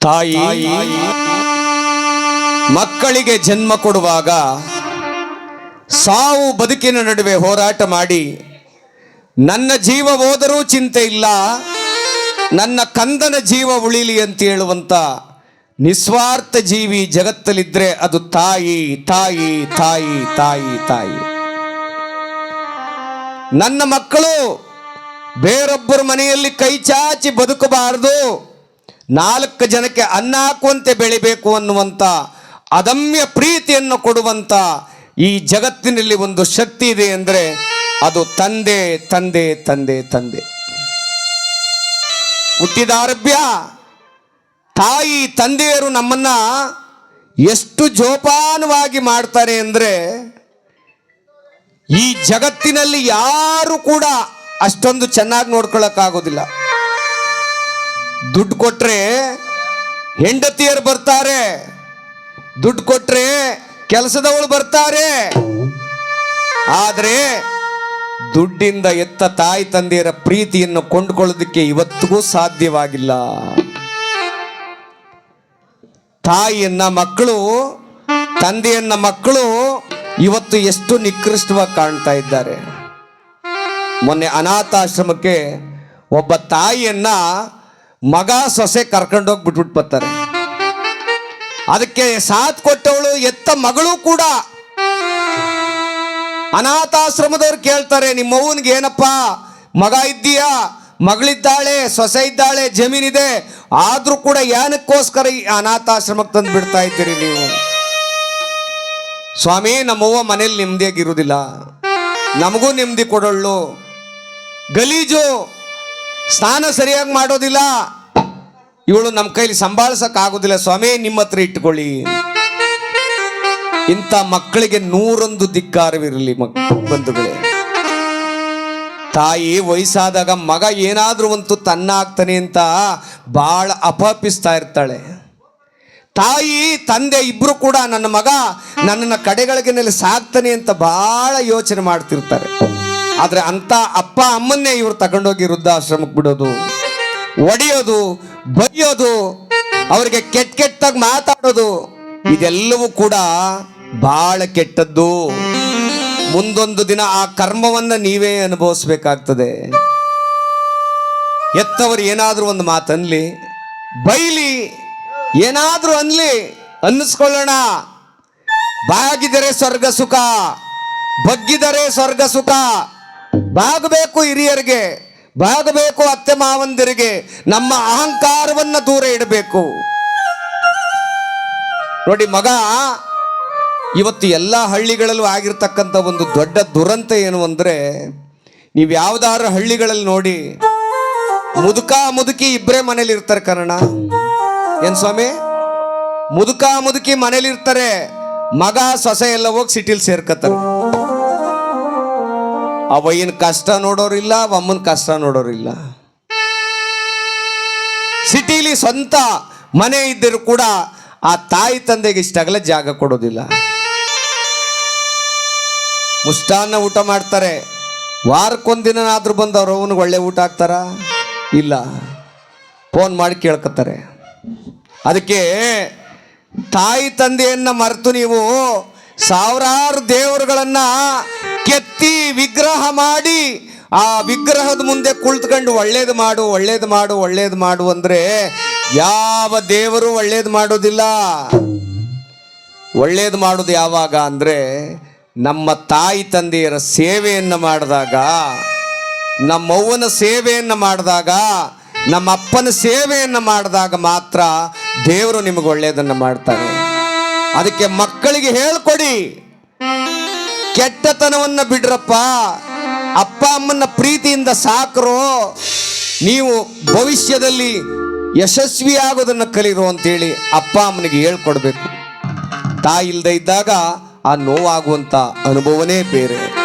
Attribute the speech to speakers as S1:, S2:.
S1: ತಾಯಿ, ಮಕ್ಕಳಿಗೆ ಜನ್ಮ ಕೊಡುವಾಗ ಸಾವು ಬದುಕಿನ ನಡುವೆ ಹೋರಾಟ ಮಾಡಿ, ನನ್ನ ಜೀವ ಹೋದರೂ ಚಿಂತೆ ಇಲ್ಲ, ನನ್ನ ಕಂದನ ಜೀವ ಉಳಿಲಿ ಅಂತ ಹೇಳುವಂತ ನಿಸ್ವಾರ್ಥ ಜೀವಿ ಜಗತ್ತಲ್ಲಿದ್ರೆ ಅದು ತಾಯಿ ತಾಯಿ ತಾಯಿ ತಾಯಿ ತಾಯಿ. ನನ್ನ ಮಕ್ಕಳು ಬೇರೊಬ್ಬರ ಮನೆಯಲ್ಲಿ ಕೈ ಚಾಚಿ ಬದುಕಬಾರದು. ನಾಲ್ಕು ಜನಕ್ಕೆ ಅನ್ನ ಹಾಕುವಂತೆ ಬೆಳಿಬೇಕು ಅನ್ನುವಂಥ ಅದಮ್ಯ ಪ್ರೀತಿಯನ್ನು ಕೊಡುವಂಥ ಈ ಜಗತ್ತಿನಲ್ಲಿ ಒಂದು ಶಕ್ತಿ ಇದೆ ಅಂದರೆ ಅದು ತಂದೆ ತಂದೆ ತಂದೆ ತಂದೆ. ಹುಟ್ಟಿದಾರಭ್ಯ ತಾಯಿ, ತಂದೆಯರು ನಮ್ಮನ್ನ ಎಷ್ಟು ಜೋಪಾನವಾಗಿ ಮಾಡ್ತಾರೆ ಅಂದರೆ ಈ ಜಗತ್ತಿನಲ್ಲಿ ಯಾರು ಕೂಡ ಅಷ್ಟೊಂದು ಚೆನ್ನಾಗಿ ನೋಡ್ಕೊಳ್ಳೋಕ್ಕಾಗೋದಿಲ್ಲ ದುಡ್ಡು ಕೊಟ್ರೆ ಹೆಂಡತಿಯರು ಬರ್ತಾರೆ. ದುಡ್ಡು ಕೊಟ್ರೆ ಕೆಲಸದವಳು ಬರ್ತಾರೆ. ಆದರೆ ದುಡ್ಡಿಂದ ಎತ್ತ ತಾಯಿ ತಂದೆಯರ ಪ್ರೀತಿಯನ್ನು ಕೊಂಡುಕೊಳ್ಳೋದಕ್ಕೆ ಇವತ್ತಿಗೂ ಸಾಧ್ಯವಾಗಿಲ್ಲ. ತಾಯಿಯನ್ನ ಮಕ್ಕಳು, ತಂದೆಯನ್ನ ಮಕ್ಕಳು ಇವತ್ತು ಎಷ್ಟು ನಿಕೃಷ್ಟವಾಗಿ ಕಾಣ್ತಾ ಇದ್ದಾರೆ. ಮೊನ್ನೆ ಅನಾಥಾಶ್ರಮಕ್ಕೆ ಒಬ್ಬ ತಾಯಿಯನ್ನ ಮಗ ಸೊಸೆ ಕರ್ಕೊಂಡೋಗಿ ಬಿಟ್ಬಿಟ್ಟು ಬರ್ತಾರೆ. ಅದಕ್ಕೆ ಸಾಥ್ ಕೊಟ್ಟವಳು ಎತ್ತ ಮಗಳು ಕೂಡ. ಅನಾಥಾಶ್ರಮದವ್ರು ಕೇಳ್ತಾರೆ, ನಿಮ್ಮ ಅವ್ವನಿಗೆ ಏನಪ್ಪ? ಮಗ ಇದ್ದೀಯಾ? ಮಗಳಿದ್ದಾಳೆ, ಸೊಸೆ ಇದ್ದಾಳೆ, ಜಮೀನಿದೆ. ಆದ್ರೂ ಕೂಡ ಏನಕ್ಕೋಸ್ಕರ ಈ ಅನಾಥಾಶ್ರಮಕ್ಕೆ ತಂದು ಬಿಡ್ತಾ ಇದ್ದೀರಿ ನೀವು? ಸ್ವಾಮಿ, ನಮ್ಮವ್ವ ಮನೇಲಿ ನೆಮ್ಮದಿಯಾಗಿರುವುದಿಲ್ಲ. ನಮಗೂ ನೆಮ್ಮದಿ ಕೊಡೋಳು ಗಲೀಜು, ಸ್ನಾನ ಸರಿಯಾಗಿ ಮಾಡೋದಿಲ್ಲ. ಇವಳು ನಮ್ಮ ಕೈಲಿ ಸಂಭಾಳಿಸಕ್ ಆಗೋದಿಲ್ಲ ಸ್ವಾಮಿ, ನಿಮ್ಮ ಹತ್ರ ಇಟ್ಕೊಳ್ಳಿ. ಇಂಥ ಮಕ್ಕಳಿಗೆ ನೂರೊಂದು ಧಿಕ್ಕಾರವಿರಲಿ ಮಕ್ ಬಂಧುಗಳೇ. ತಾಯಿ ವಯಸ್ಸಾದಾಗ ಮಗ ಏನಾದರೂ ಅಂತೂ ತನ್ನ ಆಗ್ತಾನೆ ಅಂತ ಭಾಳ ಅಪಪಿಸ್ತಾ ಇರ್ತಾಳೆ. ತಾಯಿ, ತಂದೆ ಇಬ್ರು ಕೂಡ ನನ್ನ ಮಗ ನನ್ನನ್ನು ಕಡೆಗಳಿಗೆನಲ್ಲಿ ಸಾಕ್ತಾನೆ ಅಂತ ಭಾಳ ಯೋಚನೆ ಮಾಡ್ತಿರ್ತಾರೆ. ಆದ್ರೆ ಅಂತ ಅಪ್ಪ, ಅಮ್ಮನ್ನೇ ಇವ್ರು ತಗೊಂಡೋಗಿ ವೃದ್ಧಾಶ್ರಮಕ್ಕೆ ಬಿಡೋದು, ಒಡೆಯೋದು, ಬೈಯೋದು, ಅವರಿಗೆ ಕೆಟ್ಟ ಕೆಟ್ಟಾಗಿ ಮಾತಾಡೋದು, ಇದೆಲ್ಲವೂ ಕೂಡ ಬಹಳ ಕೆಟ್ಟದ್ದು. ಮುಂದೊಂದು ದಿನ ಆ ಕರ್ಮವನ್ನ ನೀವೇ ಅನುಭವಿಸ್ಬೇಕಾಗ್ತದೆ. ಎತ್ತವರು ಏನಾದರೂ ಒಂದು ಮಾತನ್ಲಿ, ಬೈಲಿ ಏನಾದರೂ ಅನ್ಲಿ, ಅನ್ನಿಸ್ಕೊಳ್ಳೋಣ. ಬಾಗಿದರೆ ಸ್ವರ್ಗ ಸುಖ, ಬಗ್ಗಿದರೆ ಸ್ವರ್ಗ ಸುಖ. ಬಾಗಬೇಕು ಹಿರಿಯರಿಗೆ, ಬಾಗಬೇಕು ಅತ್ತೆ ಮಾವಂದಿರಿಗೆ, ನಮ್ಮ ಅಹಂಕಾರವನ್ನ ದೂರ ಇಡಬೇಕು. ನೋಡಿ ಮಗ, ಇವತ್ತು ಎಲ್ಲ ಹಳ್ಳಿಗಳಲ್ಲೂ ಆಗಿರ್ತಕ್ಕಂಥ ಒಂದು ದೊಡ್ಡ ದುರಂತ ಏನು ಅಂದರೆ, ನೀವು ಯಾವ್ದಾದ್ರು ಹಳ್ಳಿಗಳಲ್ಲಿ ನೋಡಿ, ಮುದುಕ ಮುದುಕಿ ಇಬ್ಬರೇ ಮನೇಲಿ ಇರ್ತಾರೆ ಕನ್ನಡ. ಏನ್ ಸ್ವಾಮಿ? ಮುದುಕ ಮುದುಕಿ ಮನೇಲಿ ಇರ್ತಾರೆ, ಮಗ ಸೊಸೆ ಎಲ್ಲ ಹೋಗಿ ಸಿಟಿಲಿ ಸೇರ್ಕತ್ತಾರೆ. ಅವಯ್ಯನ ಕಷ್ಟ ನೋಡೋರಿಲ್ಲ ಅಮ್ಮನ ಕಷ್ಟ ನೋಡೋರಿಲ್ಲ. ಸಿಟಿಲಿ ಸ್ವಂತ ಮನೆ ಇದ್ದರೂ ಕೂಡ ಆ ತಾಯಿ ತಂದೆಗೆ ಇಷ್ಟಾಗಲೇ ಜಾಗ ಕೊಡೋದಿಲ್ಲ. ಮುಷ್ಟಾನ್ನ ಊಟ ಮಾಡ್ತಾರೆ. ವಾರಕ್ಕೊಂದಿನಾದ್ರೂ ಬಂದು ಅವ್ರ ಅವನಿಗೆ ಒಳ್ಳೆ ಊಟ ಹಾಕ್ತಾರ? ಇಲ್ಲ. ಫೋನ್ ಮಾಡಿ ಕೇಳ್ಕೊತಾರೆ ಅದಕ್ಕೆ ತಾಯಿ ತಂದೆಯನ್ನ ಮರೆತು ನೀವು ಸಾವಿರಾರು ದೇವರುಗಳನ್ನ ಕೆತ್ತಿ ವಿಗ್ರಹ ಮಾಡಿ ಆ ವಿಗ್ರಹದ ಮುಂದೆ ಕುಳಿತುಕೊಂಡು ಒಳ್ಳೇದು ಮಾಡು ಒಳ್ಳೇದು ಮಾಡು ಒಳ್ಳೇದು ಮಾಡು ಅಂದ್ರೆ ಯಾವ ದೇವರು ಒಳ್ಳೇದು ಮಾಡೋದಿಲ್ಲ ಒಳ್ಳೇದು ಮಾಡೋದು ಯಾವಾಗ ಅಂದರೆ ನಮ್ಮ ತಾಯಿ ತಂದೆಯರ ಸೇವೆಯನ್ನು ಮಾಡಿದಾಗ ನಮ್ಮವ್ವನ ಸೇವೆಯನ್ನು ಮಾಡಿದಾಗ, ನಮ್ಮ ಅಪ್ಪನ ಸೇವೆಯನ್ನು ಮಾಡಿದಾಗ ಮಾತ್ರ ದೇವರು ನಿಮಗೆ ಒಳ್ಳೆಯದನ್ನು ಮಾಡ್ತಾರೆ. ಅದಕ್ಕೆ ಮಕ್ಕಳಿಗೆ ಹೇಳ್ಕೊಡಿ. ಕೆಟ್ಟತನವನ್ನು ಬಿಡ್ರಪ್ಪ. ಅಪ್ಪ ಅಮ್ಮನ ಪ್ರೀತಿಯಿಂದ ಸಾಕ್ರು. ನೀವು ಭವಿಷ್ಯದಲ್ಲಿ ಯಶಸ್ವಿ ಆಗೋದನ್ನು ಕಲಿರು ಅಂತೇಳಿ ಅಪ್ಪ ಅಮ್ಮನಿಗೆ ಹೇಳ್ಕೊಡ್ಬೇಕು. ತಾಯಿ ಇಲ್ಲದೆ ಇದ್ದಾಗ ಆ ನೋವಾಗುವಂಥ ಅನುಭವನೇ ಬೇರೆ.